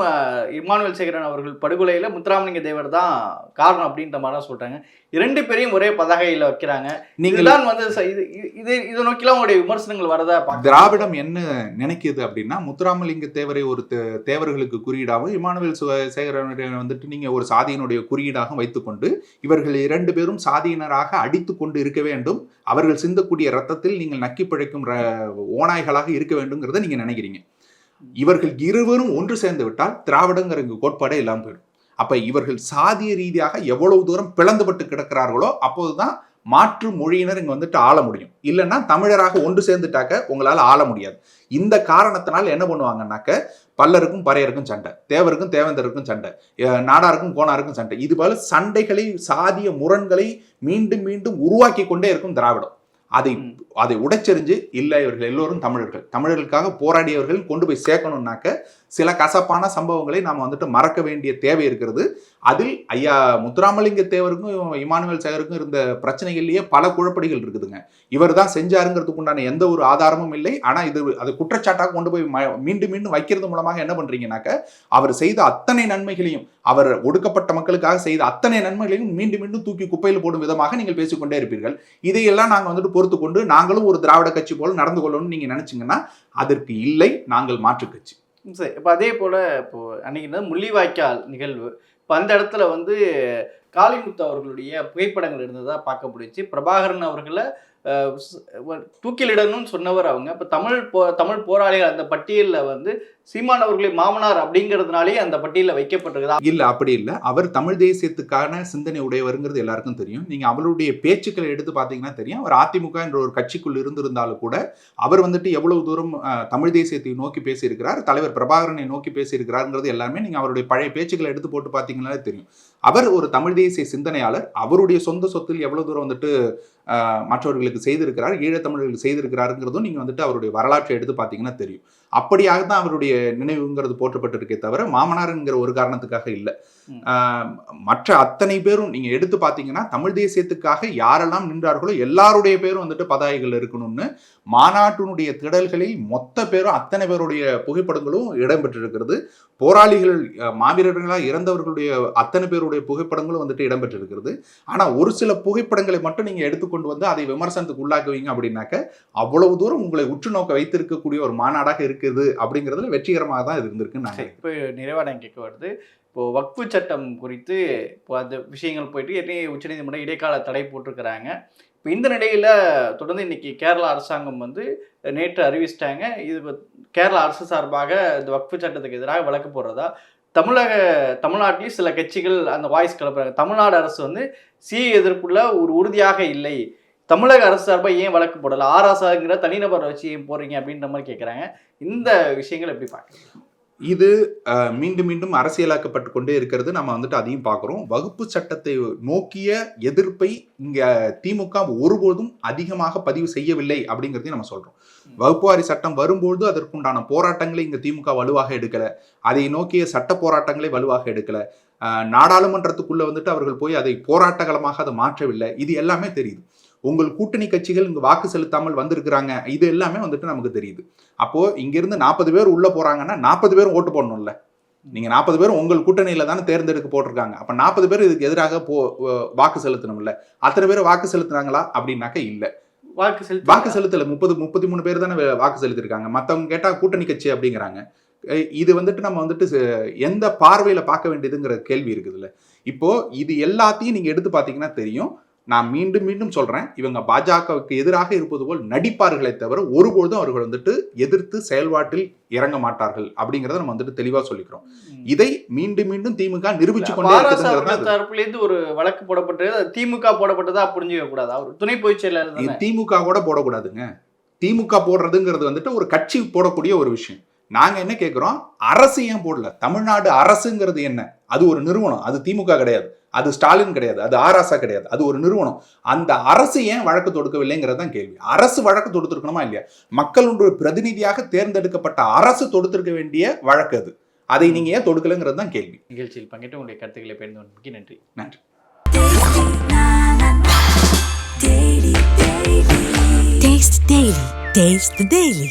இமானுவேல் சேகரன் அவர்கள் படுகொலையில் முத்துராமலிங்க தேவர் தான் காரணம் அப்படின்ற மாதிரி தான் சொல்கிறாங்க இரண்டு பேரையும் ஒரே பதாகையில் வைக்கிறாங்க. நீங்கள் இதுதான் வந்து இது இது- இது நோக்கிலாம் உங்களுடைய விமர்சனங்கள் வரதா திராவிடம் என்ன நினைக்குது அப்படின்னா முத்துராமலிங்க தேவரை ஒரு தேவர்களுக்கு குறியீடாகவும் இமானுவேல் சேகரனுடைய வந்துட்டு நீங்க ஒரு சாதியினுடைய குறியீடாக வைத்துக்கொண்டு இவர்கள் இரண்டு பேரும் சாதியினராக அடித்து கொண்டு இருக்க வேண்டும். அவர்கள் சிந்தக்கூடிய ரத்தத்தில் நீங்கள் நக்கி பிழைக்கும் ர- ஓநாய்களாக இருக்க வேண்டும்ங்கிறத நீங்க நினைக்கிறீங்க. இவர்கள் இருவரும் ஒன்று சேர்ந்து விட்டால் திராவிடங்கிற இங்கு கோட்பாடே இல்லாமல் போயிடும். அப்ப இவர்கள் சாதிய ரீதியாக எவ்வளவு தூரம் பிளந்துபட்டு கிடக்கிறார்களோ அப்போதுதான் மாற்று மொழியினர் இங்க வந்துட்டு ஆள முடியும். இல்லைன்னா தமிழராக ஒன்று சேர்ந்துட்டாக்க உங்களால் ஆள முடியாது. இந்த காரணத்தினால் என்ன பண்ணுவாங்கன்னாக்க பல்லருக்கும் பறையருக்கும் சண்டை தேவருக்கும் தேவேந்தருக்கும் சண்டை நாடாருக்கும் கோணாருக்கும் சண்டை. இது போல சண்டைகளை சாதிய முரண்களை மீண்டும் மீண்டும் உருவாக்கி கொண்டே இருக்கும் திராவிடம். அதை. அதை உடைச்செறிஞ்சு இல்லை இவர்கள் எல்லோரும் தமிழர்கள் தமிழர்களுக்காக போராடியவர்கள் கொண்டு போய் சேர்க்கணும்னாக்க சில கசப்பான சம்பவங்களை நாம் வந்துட்டு மறக்க வேண்டிய தேவை இருக்கிறது. அதில் ஐயா முத்துராமலிங்க தேவருக்கும் இமானுவேல் சேகருக்கும் இருந்த பிரச்சனைகள்லேயே பல குழப்படிகள் இருக்குதுங்க. இவர் தான் செஞ்சாருங்கிறதுக்கு உண்டான எந்த ஒரு ஆதாரமும் இல்லை. ஆனால் இது அது குற்றச்சாட்டாக கொண்டு போய் ம- மீண்டும் மீண்டும் வைக்கிறது மூலமாக என்ன பண்றீங்கன்னாக்க அவர் செய்த அத்தனை நன்மைகளையும் அவர் ஒடுக்கப்பட்ட மக்களுக்காக செய்த அத்தனை நன்மைகளையும் மீண்டும் மீண்டும் தூக்கி குப்பையில் போடும் விதமாக நீங்கள் பேசிக்கொண்டே இருப்பீர்கள். இதையெல்லாம் நாங்கள் வந்துட்டு பொறுத்து கொண்டு நாங்களும் ஒரு திராவிட கட்சி போல் நடந்து கொள்ளணும்னு நீங்கள் நினச்சிங்கன்னா அதற்கு இல்லை நாங்கள் மாற்றுக்கட்சி சரி இப்போ அதே போல் இப்போது அன்றைக்கி வந்து முள்ளிவாய்க்கால் நிகழ்வு. இப்போ அந்த இடத்துல வந்து காளிமுத்து அவர்களுடைய புகைப்படங்கள் இருந்ததாக பார்க்க முடிச்சு பிரபாகரன் அவர்களை தூக்கிலிடணும்னு சொன்னவர் அவங்க. இப்போ தமிழ் போ தமிழ் போராளிகள் அந்த பட்டியலில் வந்து சீமான் அவர்களை மாமனார் அப்படிங்கிறதுனாலே அந்த பட்டியலில் வைக்கப்பட்டிருக்குதா? இல்லை அப்படி இல்லை. அவர் தமிழ் தேசியத்துக்கான சிந்தனை உடையவருங்கிறது எல்லாருக்கும் தெரியும். நீங்கள் அவருடைய பேச்சுக்களை எடுத்து பார்த்தீங்கன்னா தெரியும். அவர் அதிமுக என்ற ஒரு கட்சிக்குள் இருந்திருந்தாலும் கூட அவர் வந்துட்டு எவ்வளவு தூரம் தமிழ் தேசியத்தை நோக்கி பேசியிருக்கிறார் தலைவர் பிரபாகரனை நோக்கி பேசியிருக்கிறாருங்கிறது எல்லாமே நீங்கள் அவருடைய பழைய பேச்சுக்களை எடுத்து போட்டு பார்த்தீங்கன்னாலே தெரியும். அவர் ஒரு தமிழ் தேசிய சிந்தனையாளர். அவருடைய சொந்த சொத்தில் எவ்வளவு தூரம் வந்துட்டு மற்றவர்களுக்கு செய்திருக்கிறார் ஈழத்தமிழர்களுக்கு செய்திருக்கிறாருங்கிறதும் நீங்கள் வந்துட்டு அவருடைய வரலாற்றை எடுத்து பார்த்தீங்கன்னா தெரியும். அப்படியாக தான் அவருடைய நினைவுங்கிறது போற்றப்பட்டிருக்கே தவிர மாமனாருங்கிற ஒரு காரணத்துக்காக இல்லை. மற்ற அத்தனை பேரும் நீங்க எடுத்து பார்த்தீங்கன்னா தமிழ் தேசியத்துக்காக யாரெல்லாம் நின்றார்களோ எல்லாருடைய பேரும் வந்துட்டு பதாகைகள் இருக்கணும்னு மாநாட்டினுடைய திடல்களில் மொத்த பேரும் அத்தனை பேருடைய புகைப்படங்களும் இடம்பெற்றிருக்கிறது. போராளிகள் மாவீரர்களாக இறந்தவர்களுடைய அத்தனை பேருடைய புகைப்படங்களும் வந்துட்டு இடம்பெற்றிருக்கிறது. ஆனா ஒரு சில புகைப்படங்களை மட்டும் நீங்க எடுத்துக்கொண்டு வந்து அதை விமர்சனத்துக்கு உள்ளாக்குவீங்க அப்படின்னாக்க அவ்வளவு தூரம் உங்களை உற்று நோக்க வைத்திருக்கக்கூடிய ஒரு மாநாடாக இருக்குது அப்படிங்கிறதுல வெற்றிகரமாக தான் இது இருந்திருக்குன்னு நான் இப்போ நிறைவாடம் கேட்க வருது. இப்போது வக்ஃபு சட்டம் குறித்து இப்போ அந்த விஷயங்கள் போயிட்டு ஏற்கனவே உச்சநீதிமன்றம் இடைக்கால தடை போட்டிருக்கிறாங்க. இப்போ இந்த நிலையில் தொடர்ந்து இன்னைக்கு கேரளா அரசாங்கம் வந்து நேற்று அறிவிச்சிட்டாங்க. இது கேரளா அரசு சார்பாக இந்த வக்ஃபு சட்டத்துக்கு எதிராக வழக்கு போடுறதா? தமிழக தமிழ்நாட்டிலேயும் சில கட்சிகள் அந்த வாய்ஸ் கிளப்புறாங்க. தமிழ்நாடு அரசு வந்து சி எதிர்ப்புள்ள ஒரு உறுதியாக இல்லை. தமிழக அரசு சார்பாக ஏன் வழக்கு போடலை? ஆராசாங்கிற தனிநபரை வச்சு ஏன் போடுறீங்க அப்படின்ற மாதிரி கேட்குறாங்க இந்த விஷயங்கள் எப்படி பார்க்குறீங்க இது மீண்டும் மீண்டும் அரசியலாக்கப்பட்டு கொண்டே இருக்கிறது. நம்ம வந்துட்டு அதையும் பார்க்குறோம். வகுப்பு சட்டத்தை நோக்கிய எதிர்ப்பை இங்க திமுக ஒருபோதும் அதிகமாக பதிவு செய்யவில்லை அப்படிங்கிறதையும் நம்ம சொல்றோம். வகுப்புவாரி சட்டம் வரும்போது அதற்குண்டான போராட்டங்களை இங்க திமுக வலுவாக எடுக்கல. அதை நோக்கிய சட்ட போராட்டங்களை வலுவாக எடுக்கல. நாடாளுமன்றத்துக்குள்ள வந்துட்டு அவர்கள் போய் அதை போராட்டகளமாக அதை மாற்றவில்லை. இது எல்லாமே தெரியுது. உங்கள் கூட்டணி கட்சிகள் இங்க வாக்கு செலுத்தாமல் வந்திருக்கிறாங்க. இது எல்லாமே வந்துட்டு நமக்கு தெரியுது. அப்போ இங்கிருந்து நாற்பது பேர் உள்ள போறாங்கன்னா நாற்பது பேரும் ஓட்டு போடணும்ல. நீங்க நாற்பது பேர் உங்கள் கூட்டணியில தானே தேர்ந்தெடுக்க போட்டிருக்காங்க. அப்ப நாற்பது பேர் இதுக்கு எதிராக போ வாக்கு செலுத்தணும்ல. அத்தனை பேர் வாக்கு செலுத்துனாங்களா? அப்படின்னாக்க இல்ல. வாக்கு செலுத்தி வாக்கு செலுத்தல. முப்பது முப்பத்தி மூணு பேர் தானே வாக்கு செலுத்திருக்காங்க. மத்தவங்க கேட்டா கூட்டணி கட்சி அப்படிங்கிறாங்க. இது வந்துட்டு நம்ம வந்துட்டு எந்த பார்வையில பார்க்க வேண்டியதுங்கிற கேள்வி இருக்குதுல்ல. இப்போ இது எல்லாத்தையும் நீங்க எடுத்து பாத்தீங்கன்னா தெரியும். நான் மீண்டும் மீண்டும் சொல்றேன் இவங்க பாஜகவுக்கு எதிராக இருப்பது போல் நடிப்பார்களே தவிர ஒருபொழுதும் அவர்கள் வந்துட்டு எதிர்த்து செயல்பாட்டில் இறங்க மாட்டார்கள் அப்படிங்கறத நம்ம வந்துட்டு தெளிவா சொல்லிக்கிறோம். இதை மீண்டும் மீண்டும் திமுக நிரூபிச்சு கொண்டே இது. தரப்புலேருந்து ஒரு வழக்கு போடப்பட்டது திமுக போடப்பட்டதா புரிஞ்சுக்க கூடாது. அவர் துணை பொதுச் செயலாளர் திமுக கூட போடக்கூடாதுங்க. திமுக போடுறதுங்கிறது வந்துட்டு ஒரு கட்சி போடக்கூடிய ஒரு விஷயம். நாங்க என்ன கேட்கிறோம் அரசு ஏன் போடல? தமிழ்நாடு அரசுங்கிறது என்ன? அது ஒரு நிறுவனம். அது திமுக கிடையாது. அது ஸ்டாலின் கிடையாது அது ஆராசா கிடையாது அது ஒரு நிறுவனம். அந்த அரசு ஏன் வழக்கு தொடுக்கவில்லைங்கிறது தான் கேள்வி. அரசு வழக்கு தொடுத்திருக்கணுமா இல்லையா? மக்களுடைய பிரதிநிதியாக தேர்ந்தெடுக்கப்பட்ட அரசு தொடுத்திருக்க வேண்டிய வழக்கு அது. அதை நீங்க ஏன் தொடுக்கலைங்கிறது தான் கேள்வி. நிகழ்ச்சியில் பங்கேற்று உங்களுடைய கருத்துக்களை கொண்டமைக்கு நன்றி. நன்றி. Taste the Daily. Taste the Daily.